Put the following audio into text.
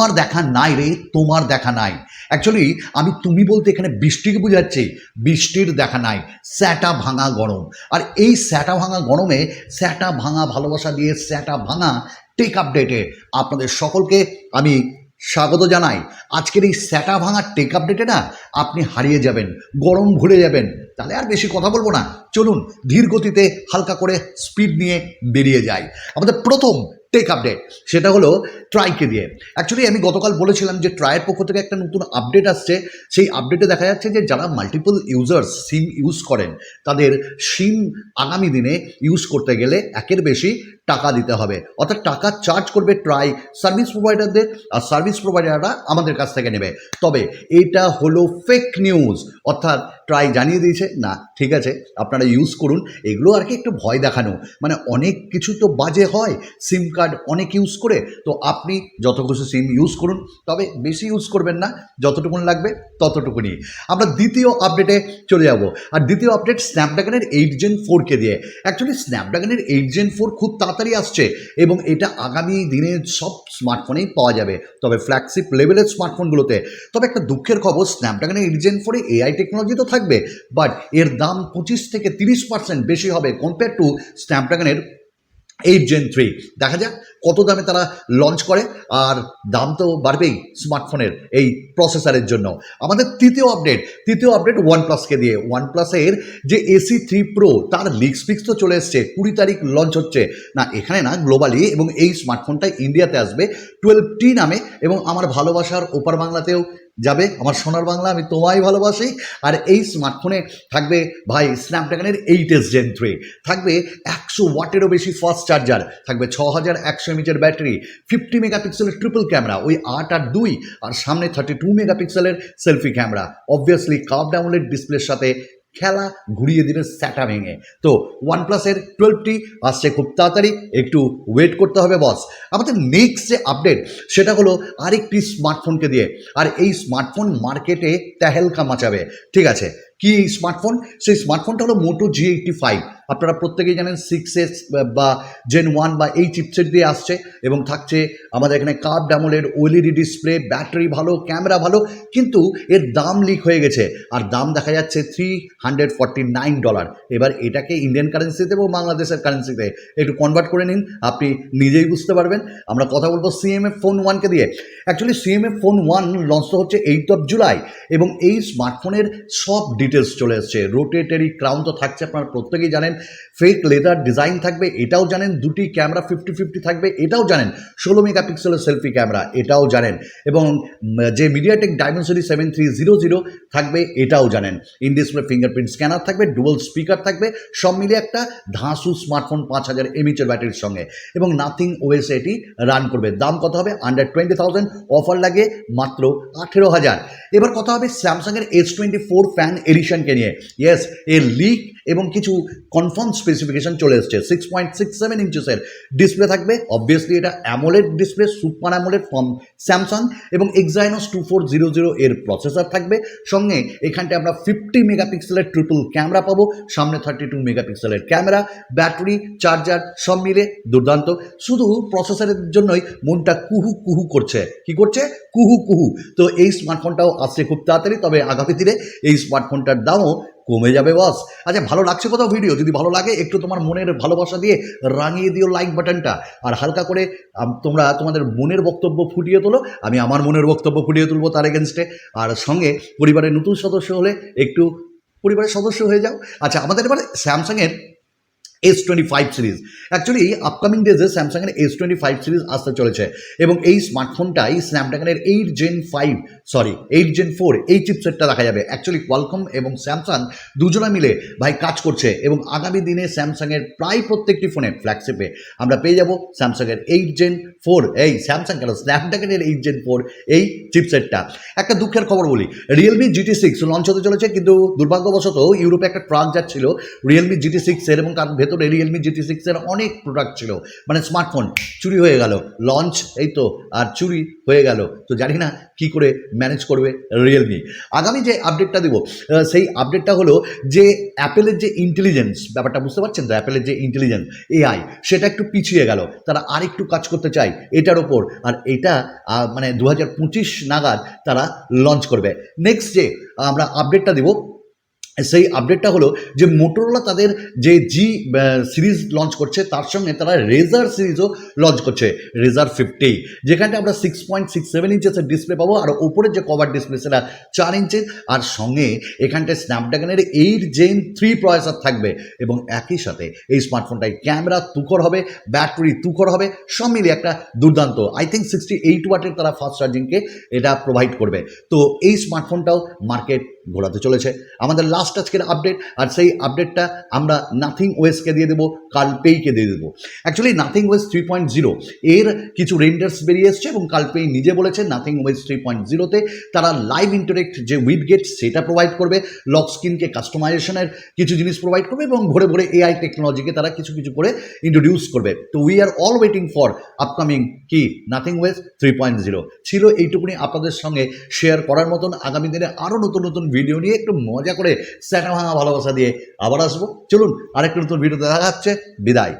তোমার দেখা নাই রে, তোমার দেখা নাই। অ্যাকচুয়ালি আমি তুমি বলতে এখানে বৃষ্টিকে বোঝাচ্ছি, বৃষ্টির দেখা নাই, স্যাটা ভাঙা গরম। আর এই স্যাটা ভাঙা গরমে, স্যাটা ভাঙা ভালোবাসা দিয়ে স্যাটা ভাঙা টেক আপডেটে আপনাদের সকলকে আমি স্বাগত জানাই। আজকের এই স্যাটা ভাঙা টেক আপডেটে না, আপনি হারিয়ে যাবেন, গরম ভুলে যাবেন। তাহলে আর বেশি কথা বলব না। চলুন ধীর গতিতে হালকা করে স্পিড নিয়ে বেরিয়ে যাই। আমাদের প্রথম টেক আপডেট সেটা হলো ট্রাইকে দিয়ে। অ্যাকচুয়ালি আমি গতকাল বলেছিলাম যে ট্রাইয়ের পক্ষ থেকে একটা নতুন আপডেট আসছে। সেই আপডেটে দেখা যাচ্ছে যে যারা মাল্টিপল ইউজার্স সিম ইউজ করেন, তাদের সিম আগামী দিনে ইউজ করতে গেলে একের বেশি টাকা দিতে হবে। অর্থাৎ টাকা চার্জ করবে ট্রাই সার্ভিস প্রোভাইডারদের আর সার্ভিস প্রোভাইডাররা আমাদের কাছ থেকে নেবে। তবে এটা হলো ফেক নিউজ অর্থাৎ ট্রাই জানিয়ে দিয়েছে, না, ঠিক আছে, আপনারা ইউজ করুন। এগুলো আর কি একটু ভয় দেখানো। মানে অনেক কিছু তো বাজে হয় সিম কার্ড অনেক ইউজ করে। তো আপনি যত কিছু সিম ইউজ করুন, তবে বেশি ইউজ করবেন না, যতটুকুন লাগবে ততটুকুনি আমরা দ্বিতীয় আপডেটে চলে যাব। আর দ্বিতীয় আপডেট স্ন্যাপড্রাগনের এইট জেন ফোরকে দিয়ে। অ্যাকচুয়ালি স্ন্যাপড্রাগনের এইট জেন ফোর খুব তাড়াতাড়ি আসছে এবং এটা আগামী দিনে সব স্মার্টফোনেই পাওয়া যাবে। তবে ফ্ল্যাগশিপ লেভেলের স্মার্টফোনগুলোতে তবে একটা দুঃখের খবর স্ন্যাপড্রাগনের ইরিজেন জেন ফোরে এআই টেকনোলজি তো থাকবে বাট এর দাম পঁচিশ থেকে তিরিশ পার্সেন্ট বেশি হবে কম্পেয়ার টু স্ন্যাপড্রাগনের এইট জেন থ্রি দেখা যাক কত দামে তারা লঞ্চ করে, আর দাম তো বাড়বেই স্মার্টফোনের এই প্রসেসারের জন্য। আমাদের তৃতীয় আপডেট তৃতীয় আপডেট ওয়ান প্লাসকে দিয়ে। ওয়ান প্লাসের যে এসি থ্রি প্রো তার লিক্স ফিক্স তো চলে এসছে, কুড়ি তারিখ লঞ্চ হচ্ছে। না, এখানে না গ্লোবালি এবং এই স্মার্টফোনটা ইন্ডিয়াতে আসবে টুয়েলভ টি নামে, এবং আমার ভালোবাসার ওপার বাংলাতেও যাবে। আমার সোনার বাংলা আমি তোমায় ভালোবাসি। আর এই স্মার্টফোনে থাকবে ভাই স্ন্যাপড্রাগনের এইট এস জেন থ্রি থাকবে একশো ওয়াটেরও বেশি ফাস্ট চার্জার থাকবে ছ হাজার একশো এমএচের ব্যাটারি ফিফটি মেগাপিক্সেলের ট্রিপল ক্যামেরা ওই আট আর দুই। আর সামনে থার্টি টু মেগাপিক্সেলের সেলফি ক্যামেরা অবভিয়াসলি কাপ ডাউনলেড ডিসপ্লের সাথে খেলা ঘুরিয়ে দিলেন স্যাটা ভেঙে। তো ওয়ান প্লাসের টুয়েলভটি আসছে খুব তাড়াতাড়ি, একটু ওয়েট করতে হবে বস আমাদের নেক্সট যে আপডেট সেটা হলো আরেকটি স্মার্টফোনকে দিয়ে। আর এই স্মার্টফোন মার্কেটে তেহেলকা মাচাবে। ঠিক আছে, কি স্মার্টফোন সেই স্মার্টফোনটা হলো মোটো জি এইটটি ফাইভ আপনারা প্রত্যেকেই জানেন সিক্স এস বা জেন ওয়ান বা এই চিপসেট দিয়ে আসছে এবং থাকছে আমাদের এখানে কার্ভ ড্যামোলের ওএলইডি ডিসপ্লে ব্যাটারি ভালো ক্যামেরা ভালো, কিন্তু এর দাম লিক হয়ে গেছে। আর দাম দেখা যাচ্ছে three hundred forty nine dollar এবার এটাকে ইন্ডিয়ান কারেন্সিতে এবং বাংলাদেশের কারেন্সিতে একটু কনভার্ট করে নিন, আপনি নিজেই বুঝতে পারবেন। আমরা কথা বলব সিএমএফ ফোন ওয়ানকে দিয়ে। Actually CMF phone one launch তো হচ্ছে এইট অফ জুলাই এবং এই স্মার্টফোনের সব ডিটেলস চলে এসছে। রোটেটারি ক্রাউন তো থাকছে, আপনারা প্রত্যেকেই জানেন। ফেক লেদার ডিজাইন থাকবে, এটাও জানেন, দুটি ক্যামেরা ফিফটি ফিফটি থাকবে, এটাও জানেন, ষোলো মেগাপিক্সেলের সেলফি ক্যামেরা, এটাও জানেন এবং যে MediaTek Dimensity seven three zero zero থাকবে, এটাও জানেন। ইন ডিসপ্লে ফিঙ্গারপ্রিন্ট স্ক্যানার থাকবে ডুবল স্পিকার থাকবে, সব মিলিয়ে একটা ধাঁসু স্মার্টফোন পাঁচ হাজার এমএচের ব্যাটারির সঙ্গে এবং নাথিং ওএস এটি রান করবে। দাম কত হবে? আন্ডার টোয়েন্টি থাউজেন্ড অফার লাগে মাত্র আঠেরো হাজার। এবার কথা হবে স্যামসাংয়ের এস টোয়েন্টি ফোর ফ্যান এডিশনকে নিয়ে। ইয়েস এর লিক এবং কিছু কনফার্ম স্পেসিফিকেশন চলে এসছে। সিক্স পয়েন্ট সিক্স সেভেন ইঞ্চেসের ডিসপ্লে থাকবে। অবভিয়াসলি এটা AMOLED display super AMOLED from Samsung এবং Exynos two four zero zero এর প্রসেসর থাকবে। সঙ্গে এখানটায় আমরা ফিফটি মেগাপিক্সেলের ট্রিপল ক্যামেরা পাবো। সামনে থার্টি টু মেগাপিক্সেলের ক্যামেরা ব্যাটারি চার্জার সব মিলে দুর্দান্ত। শুধু প্রসেসরের জন্যই মনটা কুহু কুহু করছে। কি করছে? কুহু কুহু। তো এই স্মার্টফোনটাও আসছে খুব তাড়াতাড়ি, তবে আগামী দিনে এই স্মার্টফোনটার দামও কমে যাবে বস আচ্ছা ভালো লাগছে কোথাও ভিডিও যদি ভালো লাগে, একটু তোমার মনের ভালোবাসা দিয়ে রাঙিয়ে দিও লাইক বাটনটা আর হালকা করে তোমরা তোমাদের মনের বক্তব্য ফুটিয়ে তোলো, আমি আমার মনের বক্তব্য ফুটিয়ে তুলবো তার এগেনস্টে আর সঙ্গে পরিবারের নতুন সদস্য হলে একটু পরিবারের সদস্য হয়ে যাও। আচ্ছা আমাদের এবার স্যামসাংয়ের S twenty five series actually upcoming ডেজে স্যামসাংয়ের এস টোয়েন্টি ফাইভ সিরিজ আসতে চলেছে এবং এই স্মার্টফোনটাই স্ন্যাপড্রাগনের eight gen five sorry eight gen four এই চিপসেটটা দেখা যাবে। অ্যাকচুয়ালি কোয়ালকম এবং স্যামসাং দুজনে মিলে ভাই কাজ করছে এবং আগামী দিনে স্যামসাংয়ের প্রায় প্রত্যেকটি ফোনে ফ্ল্যাগশিপে আমরা পেয়ে যাব স্যামসাংয়ের এইট জেন ফোর এই স্যামসাং কেন? স্ন্যাপড্রাগনের এইট জেন ফোর এই চিপসেটটা একটা দুঃখের খবর বলি রিয়েলমি জিটি সিক্স লঞ্চ হতে চলেছে কিন্তু দুর্ভাগ্যবশত ইউরোপে একটা ট্রাক যাচ্ছিল রিয়েলমি জিটি সিক্সের এবং তার ভেতরে রিয়েলমি জিটি সিক্সের অনেক প্রোডাক্ট ছিল। মানে স্মার্টফোন চুরি হয়ে গেল লঞ্চ এই তো, আর চুরি হয়ে গেল। তো জানি না কি করে ম্যানেজ করবে রিয়েলমি আগামী যে আপডেটটা দেবো সেই আপডেটটা হলো যে অ্যাপেলের যে ইন্টেলিজেন্স ব্যাপারটা বুঝতে পারছেন তো? অ্যাপেলের যে ইন্টেলিজেন্স এআই সেটা একটু পিছিয়ে গেল। তারা আরেকটু কাজ করতে চায় এটার ওপর। আর এটা মানে দু হাজার পঁচিশ নাগাদ তারা লঞ্চ করবে। নেক্সট যে, আমরা আপডেটটা দেবো সেই আপডেটটা হলো যে মোটোরোলা তাদের যে জি সিরিজ লঞ্চ করছে, তার সঙ্গে তারা রেজার সিরিজও লঞ্চ করছে রেজার ফিফটি যেখানে আমরা সিক্স পয়েন্ট সিক্স সেভেন ইঞ্চেসের ডিসপ্লে পাবো, আর ওপরের যে কভার ডিসপ্লে সেটা চার ইঞ্চের আর সঙ্গে এখানটায় স্ন্যাপড্রাগনের এইট জেন থ্রি প্রসেসর থাকবে। এবং একই সাথে এই স্মার্টফোনটায় ক্যামেরা তুখর হবে ব্যাটারি তুখর হবে, সব মিলিয়ে একটা দুর্দান্ত। আই থিঙ্ক সিক্সটি এইট ওয়াটের তারা ফাস্ট চার্জিংকে এটা প্রোভাইড করবে। তো এই স্মার্টফোনটাও মার্কেট ঘোরাতে চলেছে। আমাদের লাস্ট আজকের আপডেট আর সেই আপডেটটা আমরা নাথিং ওয়েসকে দিয়ে দেবো কালপেইকে দিয়ে দেবো। Actually nothing OS three point zero এর কিছু রেন্ডার্স বেরিয়ে এসছে এবং কালপেই নিজে বলেছে নাথিং ওয়েস থ্রি পয়েন্ট জিরোতে তারা লাইভ ইন্টারেক্ট যে উইড গেট সেটা প্রোভাইড করবে লক স্ক্রিনকে কাস্টমাইজেশনের কিছু জিনিস প্রোভাইড করবে এবং ভরে ভরে এআই টেকনোলজিকে তারা কিছু কিছু করে ইন্ট্রোডিউস করবে। তো we are all waiting for upcoming কি? Nothing OS three point zero ছিল এইটুকুনি আপনাদের সঙ্গে শেয়ার করার মতন। আগামী দিনে আরও নতুন নতুন ভিডিও নিয়ে একটু মজা করে স্যাটা ভাঙা ভালোবাসা দিয়ে আবার আসব। চলুন, আরেকটা নতুন ভিডিও দেখা যাচ্ছে বিদায়।